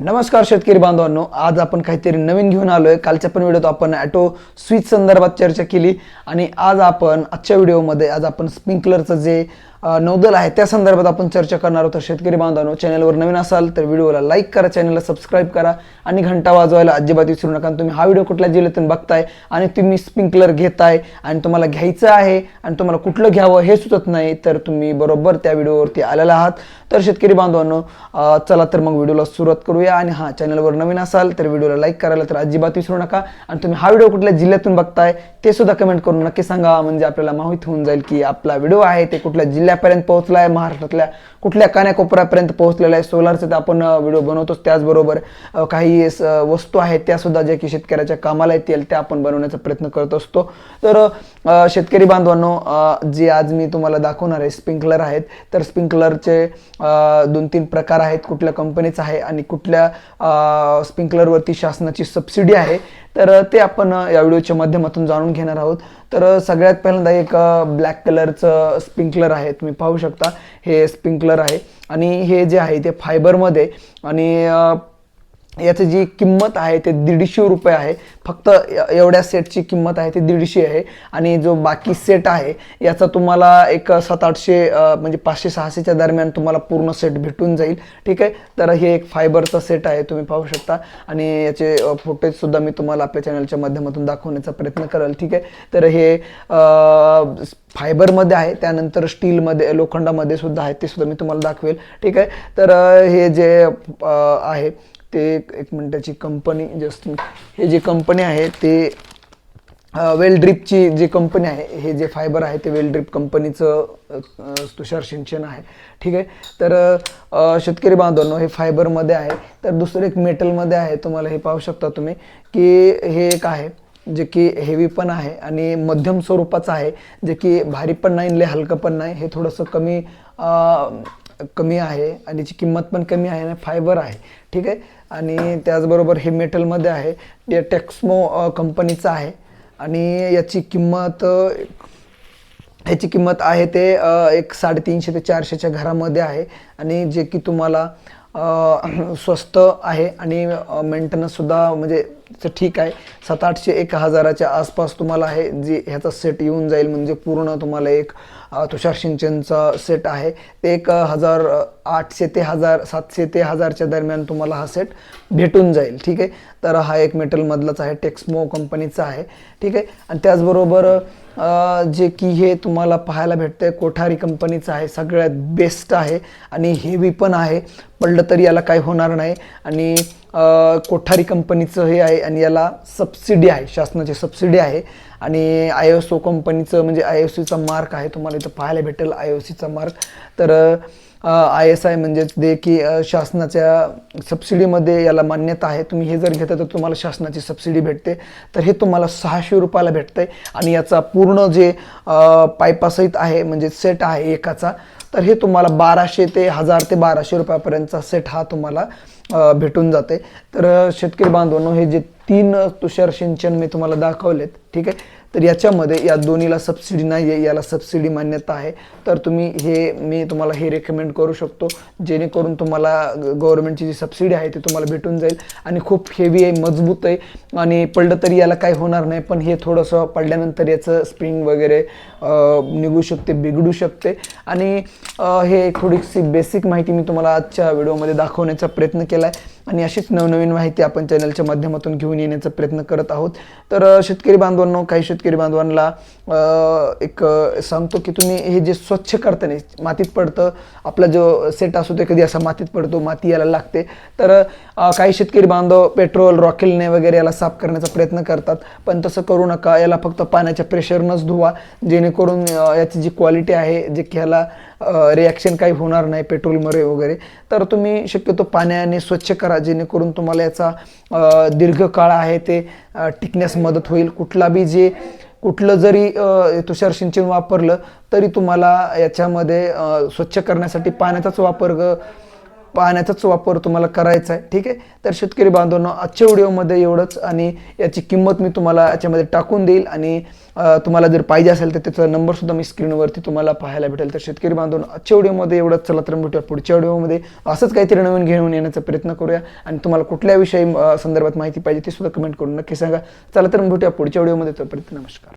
नमस्कार शेतकरी बांधवांनो आज आपण काहीतरी नवीन घेऊन आलोय. कालच्या पण व्हिडिओत आपण ॲटो स्विच संदर्भात चर्चा केली आणि आज आपण आजच्या व्हिडिओमध्ये आज आपण स्प्रिंकलरचं जे नौदल आहे त्या संदर्भात आपण चर्चा करणार आहोत. तर शेतकरी बांधवांनो चॅनलवर नवीन असाल तर व्हिडिओला लाईक करा चॅनलला सबस्क्राईब करा आणि घंटा वाजवायला अजिबात विसरू नका. तुम्ही हा व्हिडिओ कुठल्या जिल्ह्यातून बघताय आणि तुम्ही स्प्रिंकलर घेताय आणि तुम्हाला घ्यायचं आहे आणि तुम्हाला कुठलं घ्यावं हे सुचत नाही तर तुम्ही बरोबर त्या व्हिडिओवरती आलेला आहात. तर शेतकरी बांधवांनो चला तर मग व्हिडिओला सुरुवात करूया आणि हा चॅनलवर नवीन असाल तर व्हिडिओला लाईक करायला तर अजिबात विसरू नका. आणि तुम्ही हा व्हिडिओ कुठल्या जिल्ह्यातून बघताय ते सुद्धा कमेंट करून नक्की सांगा. म्हणजे आपल्याला माहीत होऊन जाईल की आपला व्हिडिओ आहे ते कुठल्या जिल्ह्यापर्यंत पोहोचला आहे महाराष्ट्रातल्या कुठल्या कान्याकोपऱ्यापर्यंत पोहोचलेला आहे सोलारचे तर आपण व्हिडिओ बनवतोच. त्याचबरोबर काही वस्तू आहेत त्या सुद्धा ज्या की शेतकऱ्याच्या कामाला येतील त्या आपण बनवण्याचा प्रयत्न करत असतो. तर शेतकरी बांधवांनो जे आज मी तुम्हाला दाखवणार आहे स्प्रिंकलर आहेत. तर स्प्रिंकलरचे दोन तीन प्रकार आहेत. कुठल्या कंपनीचा आहे आणि कुठल्या स्प्रिंकलरवरती शासनाची सबसिडी आहे. तर ते आपण या व्हिडिओच्या माध्यमातून जाणून घेणार आहोत. तर सगळ्यात पहिल्यांदा एक ब्लॅक कलरचं स्प्रिंकलर आहे तुम्ही पाहू शकता. हे स्प्रिंकलर आहे. आणि हे जे आहे ते फायबरमध्ये आणि याची जी किंमत आहे ते दीडशे रुपये आहे. फक्त एवढ्या सेटची किंमत आहे ती दीडशे आहे. आणि जो बाकी सेट आहे याचा तुम्हाला एक सात आठशे म्हणजे पाचशे सहाशेच्या दरम्यान तुम्हाला पूर्ण सेट भेटून जाईल. ठीक आहे? तर हे एक फायबरचा सेट आहे तुम्ही पाहू शकता. आणि याचे फोटेजसुद्धा मी तुम्हाला आपल्या चॅनलच्या माध्यमातून दाखवण्याचा प्रयत्न करेल. ठीक आहे? तर हे फायबरमध्ये आहे त्यानंतर स्टीलमध्ये लोखंडामध्ये सुद्धा आहे ते सुद्धा मी तुम्हाला दाखवेल. ठीक आहे? तर हे जे आहे ते एक एक मिनिटाची कंपनी जस्ट हे जे कंपनी आहे ते वेल ड्रिपची जी कंपनी आहे हे जे फायबर आहे ते वेल ड्रिप कंपनीचं तुषार सिंचन आहे. ठीक आहे? तर शेतकरी बांधवांनो हे फायबरमध्ये आहे. तर दुसरं एक मेटलमध्ये आहे तुम्हाला हे पाहू शकता तुम्ही की हे एक आहे. जे की हेवी पण आहे आणि मध्यम स्वरूपाचं आहे जे की भारी पण नाही लय हलकं पण नाही हे थोडंसं कमी आ, कमी आहे आणि याची किंमत पण कमी आहे आणि फायबर आहे. ठीक आहे? आणि त्याचबरोबर हे मेटलमध्ये आहे. ते टेक्समो कंपनीचं आहे. आणि याची किंमत ह्याची किंमत आहे ते एक साडेतीनशे ते चारशेच्या घरामध्ये आहे. आणि जे की तुम्हाला स्वस्त आहे आणि मेंटेनन्ससुद्धा म्हणजे तर ठीक आहे. सात आठशे एक हजाराच्या आसपास तुम्हाला आहे जे ह्याचा सेट येऊन जाईल म्हणजे पूर्ण तुम्हाला एक तुषार सिंचनचा सेट आहे. ते एक हजार आठशे ते हजार सातशे ते हजारच्या दरम्यान तुम्हाला हा सेट भेटून जाईल. ठीक आहे? तर हा एक मेटलमधलाच आहे टेक्समो कंपनीचा आहे. ठीक आहे? आणि त्याचबरोबर जे की हे तुम्हाला पाहायला भेटतं आहे कोठारी कंपनीचं आहे सगळ्यात बेस्ट आहे. आणि हेवी पण आहे पडलं तरी याला काही होणार नाही. आणि कोठारी कंपनीचं हे आहे आणि याला सबसिडी आहे शासनाची सबसिडी आहे. आणि आय एस ओ कंपनीचं म्हणजे आय ओ सीचा मार्क आहे तुम्हाला इथं पाहायला भेटेल आय ओ सीचा मार्क तर आय एस आय म्हणजे दे की शासनाच्या सबसिडीमध्ये याला मान्यता आहे. तुम्ही हे जर घेता तर तुम्हाला शासनाची सबसिडी भेटते. तर हे तुम्हाला सहाशे रुपयाला भेटतंय. आणि याचा पूर्ण जे पायपासहित आहे म्हणजे सेट आहे एकाचा तर हे तुम्हाला बाराशे ते हजार ते बाराशे रुपयापर्यंतचा सेट हा तुम्हाला भेटून जाते. तर शेतकरी बांधवांनो हे जे तीन तुषार सिंचन मी तुम्हाला दाखवलेत ठीक आहे? तर याच्यामध्ये या दोन्हीला सबसिडी नाही आहे याला सबसिडी मान्यता आहे. तर तुम्ही हे मी तुम्हाला हे रेकमेंड करू शकतो. जेणेकरून तुम्हाला गव्हर्नमेंटची जी सबसिडी आहे ती तुम्हाला भेटून जाईल. आणि खूप हेवी आहे मजबूत आहे. आणि पडलं तरी याला काही होणार नाही पण हे थोडंसं पडल्यानंतर याचं स्प्रिंग वगैरे निघू शकते बिघडू शकते. आणि हे थोडीशी बेसिक माहिती मी तुम्हाला आजच्या व्हिडिओमध्ये दाखवण्याचा प्रयत्न केला आहे आणि अशीच नवनवीन माहिती आपण चॅनलच्या माध्यमातून घेऊन येण्याचा प्रयत्न करत आहोत. तर शेतकरी बांधवांनो काही शेतकरी बांधवांना एक सांगतो की तुम्ही हे जे स्वच्छ करताना मातीत पडतं आपला जो सेट असतो ते कधी असा मातीत पडतो माती याला लागते. तर काही शेतकरी बांधव पेट्रोल रॉकेलने वगैरे याला साफ करण्याचा प्रयत्न करतात. पण तसं करू नका याला फक्त पाण्याच्या प्रेशरनंच धुवा जेणेकरून याची जी क्वालिटी आहे जे की ह्याला रिॲक्शन काही होणार नाही पेट्रोलमध्ये वगैरे. तर तुम्ही शक्यतो पाण्याने स्वच्छ करा जेणेकरून तुम्हाला याचा दीर्घकाळ आहे ते टिकण्यास मदत होईल. कुठला बी जे कुठलं जरी तुषार सिंचन वापरलं तरी तुम्हाला याच्यामध्ये स्वच्छ करण्यासाठी पाण्याचाच वापर पाण्याचाच वापर तुम्हाला करायचा आहे. ठीक आहे? तर शेतकरी बांधवांनो आजच्या व्हिडिओमध्ये एवढंच आणि याची किंमत मी तुम्हाला याच्यामध्ये टाकून देईल आणि तुम्हाला जर पाहिजे असेल तर त्याचा नंबरसुद्धा मी स्क्रीनवरती तुम्हाला पाहायला भेटेल. तर शेतकरी बांधवांनो आजच्या व्हिडिओमध्ये एवढंच. चला तर भेटूया पुढच्या व्हिडिओमध्ये. असंच काहीतरी नवीन घेऊन येण्याचा प्रयत्न करूया आणि तुम्हाला कुठल्या विषयी संदर्भात माहिती पाहिजे ते सुद्धा कमेंट करून नक्की सांगा. चला तर भेटूया पुढच्या व्हिडिओमध्ये. तोपर्यंत नमस्कार.